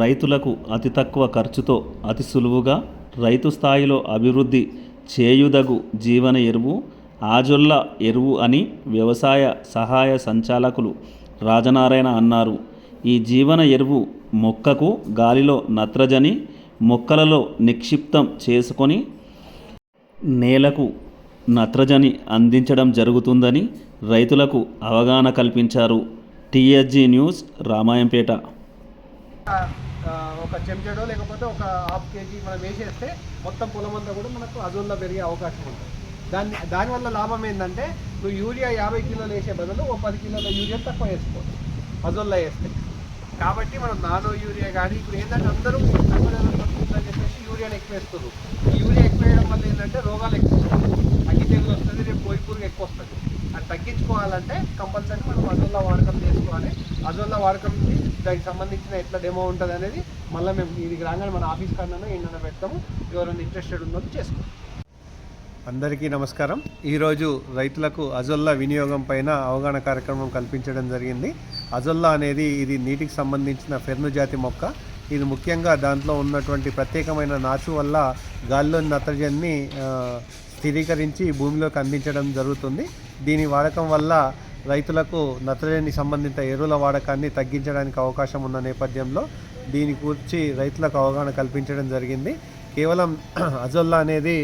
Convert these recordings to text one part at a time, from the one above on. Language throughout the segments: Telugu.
రైతులకు అతి తక్కువ ఖర్చుతో అతి సులువుగా రైతు స్థాయిలో అభివృద్ధి చేయుదగు జీవన ఎరువు ఆజొల్ల ఎరువు అని వ్యవసాయ సహాయ సంచాలకులు రాజనారాయణ అన్నారు. ఈ జీవన ఎరువు మొక్కకు గాలిలో నత్రజని మొక్కలలో నిక్షిప్తం చేసుకొని నేలకు నత్రజని అందించడం జరుగుతుందని రైతులకు అవగాహన కల్పించారు టీఎస్జీ న్యూస్ రామాయంపేట. ఒక చెంచాడో లేకపోతే ఒక హాఫ్ కేజీ మనం వేసేస్తే మొత్తం పొలం అంతా కూడా మనకు అజోన్లో పెరిగే అవకాశం ఉంటుంది. దాన్ని దానివల్ల లాభం ఏంటంటే నువ్వు యూరియా యాభై కిలోలు వేసే బదులు ఒక పది కిలోల యూరియా తక్కువ వేసుకోవచ్చు. అజోన్లో వేస్తే. కాబట్టి మనం నానో యూరియా కానీ ఇప్పుడు ఏంటంటే అందరూ చెప్పేసి యూరియాని ఎక్కువ వేస్తున్నారు. యూరియా ఎక్కువ వేయడం వల్ల ఏంటంటే రోగాలు ఎక్కువ వస్తాయి. అగ్గి తెగులు వస్తుంది రేపు పోయి ఎక్కువ వస్తుంది. అది తగ్గించుకోవాలంటే కంపల్సరీ మనం అజోల్లా వాడకం చేసుకోవాలి. అజోల్లా వాడకం దానికి సంబంధించిన ఎట్లా డెమో ఉంటుంది అనేది మళ్ళీ మేము ఇది రాగానే మన ఆఫీస్ కన్నా ఏంటన్నా పెడతాము. ఎవరైనా ఇంట్రెస్టెడ్ ఉన్నో చేసుకోండి. అందరికీ నమస్కారం. ఈరోజు రైతులకు అజొల్లా వినియోగం పైన అవగాహన కార్యక్రమం కల్పించడం జరిగింది. అజొల్లా అనేది ఇది నీటికి సంబంధించిన ఫెర్ను జాతి మొక్క. ఇది ముఖ్యంగా దాంట్లో ఉన్నటువంటి ప్రత్యేకమైన నాచు వల్ల గాలిలోని నత్రజన్ని స్థిరీకరించి భూమిలోకి అందించడం జరుగుతుంది. దీని వాడకం వల్ల రైతులకు నత్రజని సంబంధిత ఎరువుల వాడకాన్ని తగ్గించడానికి అవకాశం ఉన్న నేపథ్యంలో దీని గురించి రైతులకు అవగాహన కల్పించడం జరిగింది. కేవలం అజొల్లా అనేది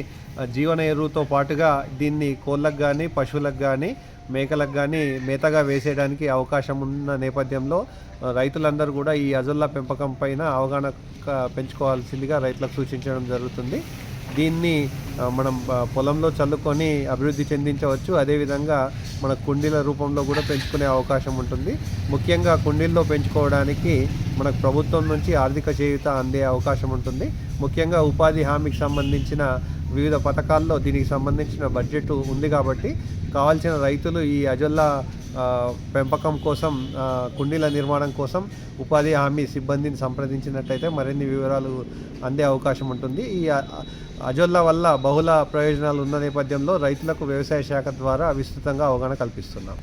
జీవన ఎరువుతో పాటుగా దీన్ని కోళ్ళకు కానీ పశువులకు కానీ మేకలకు కానీ మేతగా వేసేయడానికి అవకాశం ఉన్న నేపథ్యంలో రైతులందరూ కూడా ఈ అజొల్లా పెంపకం పైన అవగాహన పెంచుకోవాల్సిందిగా రైతులకు సూచించడం జరుగుతుంది. దీన్ని మనం పొలంలో చల్లుకొని అభివృద్ధి చెందించవచ్చు. అదేవిధంగా మన కుండీల రూపంలో కూడా పెంచుకునే అవకాశం ఉంటుంది. ముఖ్యంగా కుండీల్లో పెంచుకోవడానికి మనకు ప్రభుత్వం నుంచి ఆర్థిక చేయుత అందే అవకాశం ఉంటుంది. ముఖ్యంగా ఉపాధి హామీకి సంబంధించిన వివిధ పథకాల్లో దీనికి సంబంధించిన బడ్జెట్ ఉంది కాబట్టి కావాల్సిన రైతులు ఈ అజొల్లా పెంపకం కోసం కుండీల నిర్మాణం కోసం ఉపాధి హామీ సిబ్బందిని సంప్రదించినట్టయితే మరిన్ని వివరాలు అందే అవకాశం ఉంటుంది. ఈ అ- అజొల్లా వల్ల బహుళ ప్రయోజనాలు ఉన్న నేపథ్యంలో రైతులకు వ్యవసాయ శాఖ ద్వారా విస్తృతంగా అవగాహన కల్పిస్తున్నాం.